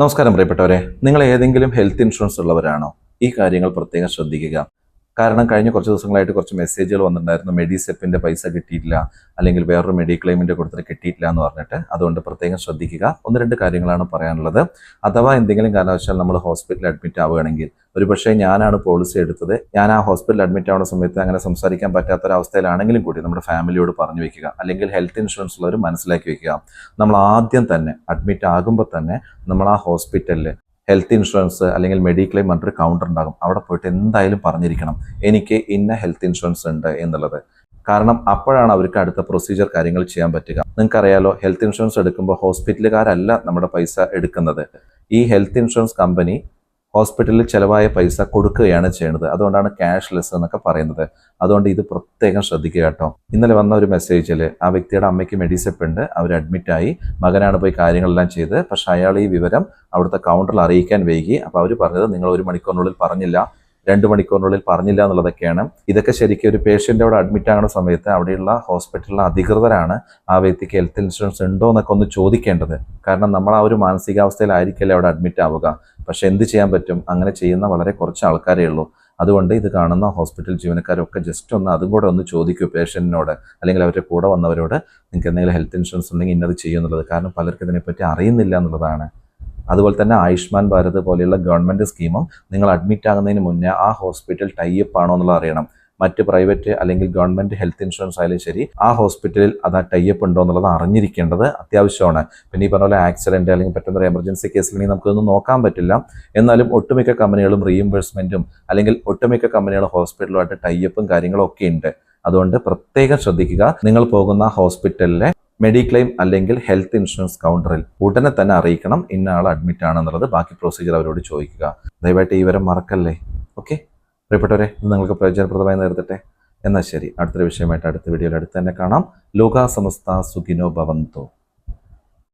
നമസ്കാരം പ്രിയപ്പെട്ടവരെ നിങ്ങൾ ഏതെങ്കിലും ഹെൽത്ത് ഇൻഷുറൻസ് ഉള്ളവരാണോ? ഈ കാര്യങ്ങൾ പ്രത്യേകം ശ്രദ്ധിക്കുക. കാരണം കഴിഞ്ഞ കുറച്ച് ദിവസങ്ങളായിട്ട് കുറച്ച് മെസ്സേജുകൾ വന്നിട്ടുണ്ടായിരുന്നു. മെഡിസെപ്പിന്റെ പൈസ കിട്ടിയിട്ടില്ല. അല്ലെങ്കിൽ വേറൊരു മെഡിക്ലെയിമിന്റെ കൊടുത്തിട്ട് കിട്ടിയിട്ടില്ല എന്ന് പറഞ്ഞിട്ട്. അതുകൊണ്ട് പ്രത്യേകം ശ്രദ്ധിക്കുക. ഒന്ന് രണ്ട് കാര്യങ്ങളാണ് പറയാനുള്ളത്. അഥവാ എന്തെങ്കിലും കാരണവശാൽ നമ്മൾ ഹോസ്പിറ്റലിൽ അഡ്മിറ്റ് ആവുകയാണെങ്കിൽ ഒരുപക്ഷെ ഞാനാണ് പോളിസി എടുത്തത്. ഞാൻ ആ ഹോസ്പിറ്റലിൽ അഡ്മിറ്റ് ആവുന്ന സമയത്ത് അങ്ങനെ സംസാരിക്കാൻ പറ്റാത്ത പറ്റാത്തൊരവസ്ഥയിലാണെങ്കിലും കൂടി നമ്മുടെ ഫാമിലിയോട് പറഞ്ഞു വെക്കുക. അല്ലെങ്കിൽ ഹെൽത്ത് ഇൻഷുറൻസ് ഉള്ളവർ മനസ്സിലാക്കി വെക്കുക. നമ്മൾ ആദ്യം തന്നെ അഡ്മിറ്റ് ആകുമ്പോൾ തന്നെ നമ്മൾ ആ ഹോസ്പിറ്റലിൽ ഹെൽത്ത് ഇൻഷുറൻസ് അല്ലെങ്കിൽ മെഡിക്ലെയിം പറഞ്ഞൊരു കൗണ്ടർ ഉണ്ടാകും. അവിടെ പോയിട്ട് എന്തായാലും പറഞ്ഞിരിക്കണം എനിക്ക് ഇന്ന ഹെൽത്ത് ഇൻഷുറൻസ് ഉണ്ട് എന്നുള്ളത്. കാരണം അപ്പോഴാണ് അവർക്ക് അടുത്ത പ്രൊസീജിയർ കാര്യങ്ങൾ ചെയ്യാൻ പറ്റുക. നിങ്ങൾക്കറിയാലോ ഹെൽത്ത് ഇൻഷുറൻസ് എടുക്കുമ്പോൾ ഹോസ്പിറ്റലുകാരല്ല നമ്മുടെ പൈസ എടുക്കുന്നത്. ഈ ഹെൽത്ത് ഇൻഷുറൻസ് കമ്പനി ഹോസ്പിറ്റലിൽ ചിലവായ പൈസ കൊടുക്കുകയാണ് ചെയ്യുന്നത് അതുകൊണ്ടാണ് ക്യാഷ്ലെസ് എന്നൊക്കെ പറയുന്നത്. അതുകൊണ്ട് ഇത് പ്രത്യേകം ശ്രദ്ധിക്കുക കേട്ടോ. ഇന്നലെ വന്ന ഒരു മെസ്സേജിൽ ആ വ്യക്തിയുടെ അമ്മയ്ക്ക് മെഡിസെപ്പ് ഉണ്ട്. അവർ അഡ്മിറ്റായി മകനാണ് പോയി കാര്യങ്ങളെല്ലാം ചെയ്ത് പക്ഷെ അയാൾ ഈ വിവരം അവിടുത്തെ കൗണ്ടറിൽ അറിയിക്കാൻ വൈകി. അപ്പോൾ അവർ പറഞ്ഞത് നിങ്ങൾ ഒരു മണിക്കൂറിനുള്ളിൽ പറഞ്ഞില്ല. രണ്ട് മണിക്കൂറിനുള്ളിൽ പറഞ്ഞില്ല എന്നുള്ളതൊക്കെയാണ്. ഇതൊക്കെ ശരിക്കും ഒരു പേഷ്യന്റ് അവിടെ അഡ്മിറ്റ് ആകുന്ന സമയത്ത് അവിടെയുള്ള ഹോസ്പിറ്റലിലെ അധികൃതരാണ് ആ വ്യക്തിക്ക് ഹെൽത്ത് ഇൻഷുറൻസ് ഉണ്ടോ എന്നൊക്കെ ഒന്ന് ചോദിക്കേണ്ടത്. കാരണം നമ്മൾ ആ ഒരു മാനസികാവസ്ഥയിലായിരിക്കില്ല അവിടെ അഡ്മിറ്റ് ആവുക. പക്ഷെ എന്ത് ചെയ്യാൻ പറ്റും? അങ്ങനെ ചെയ്യുന്ന വളരെ കുറച്ച് ആൾക്കാരേ ഉള്ളൂ. അതുകൊണ്ട് ഇത് കാണുന്ന ഹോസ്പിറ്റൽ ജീവനക്കാരൊക്കെ ജസ്റ്റ് ഒന്ന് അതും കൂടെ ഒന്ന് ചോദിക്കൂ പേഷ്യന്റിനോട് അല്ലെങ്കിൽ അവരുടെ കൂടെ വന്നവരോട് നിങ്ങൾക്ക് എന്തെങ്കിലും ഹെൽത്ത് ഇൻഷുറൻസ് ഉണ്ടെങ്കിൽ ഇന്നത് ചെയ്യുന്നുള്ളത്. കാരണം പലർക്കും ഇതിനെപ്പറ്റി അറിയുന്നില്ല എന്നുള്ളതാണ്. അതുപോലെ തന്നെ ആയുഷ്മാൻ ഭാരത് പോലെയുള്ള ഗവൺമെന്റ് സ്കീമും നിങ്ങൾ അഡ്മിറ്റ് ആകുന്നതിന് മുന്നേ ആ ഹോസ്പിറ്റൽ ടൈപ്പ് ആണോ എന്നുള്ളത് അറിയണം. മറ്റ് പ്രൈവറ്റ് അല്ലെങ്കിൽ ഗവൺമെന്റ് ഹെൽത്ത് ഇൻഷുറൻസ് ആയാലും ശരി ആ ഹോസ്പിറ്റലിൽ അത് ടൈപ്പ് ഉണ്ടോ എന്നുള്ളത് അറിഞ്ഞിരിക്കേണ്ടത് അത്യാവശ്യമാണ്. പിന്നെ ഈ പറഞ്ഞ പോലെ ആക്സിഡന്റ് അല്ലെങ്കിൽ പെട്ടെന്നൊരു എമർജൻസി കേസിലാണെങ്കിൽ നമുക്കൊന്നും നോക്കാൻ പറ്റില്ല. എന്നാലും ഒട്ടുമിക്ക കമ്പനികളും റീഇംബേഴ്സ്മെന്റും അല്ലെങ്കിൽ ഒട്ടുമിക്ക കമ്പനികളും ഹോസ്പിറ്റലുമായിട്ട് ടൈപ്പും കാര്യങ്ങളും ഒക്കെ ഉണ്ട്. അതുകൊണ്ട് പ്രത്യേകം ശ്രദ്ധിക്കുക. നിങ്ങൾ പോകുന്ന ഹോസ്പിറ്റലിലെ മെഡിക്ലെയിം അല്ലെങ്കിൽ ഹെൽത്ത് ഇൻഷുറൻസ് കൗണ്ടറിൽ ഉടനെ തന്നെ അറിയിക്കണം ഇന്ന ആൾ അഡ്മിറ്റ് ആണെന്നുള്ളത്. ബാക്കി പ്രൊസീജിയർ അവരോട് ചോദിക്കുക. ദയവായിട്ട് ഈ വരം മറക്കല്ലേ? ഓക്കെ പ്രിയപ്പെട്ടവരെ നിങ്ങൾക്ക് പ്രയോജനപ്രദമായി നേരിടട്ടെ? എന്നാൽ ശരി. അടുത്തൊരു വിഷയമായിട്ട് അടുത്ത വീഡിയോയിൽ അടുത്ത് തന്നെ കാണാം. ലോകാസമസ്ത സുഖിനോ ഭവന്തോ.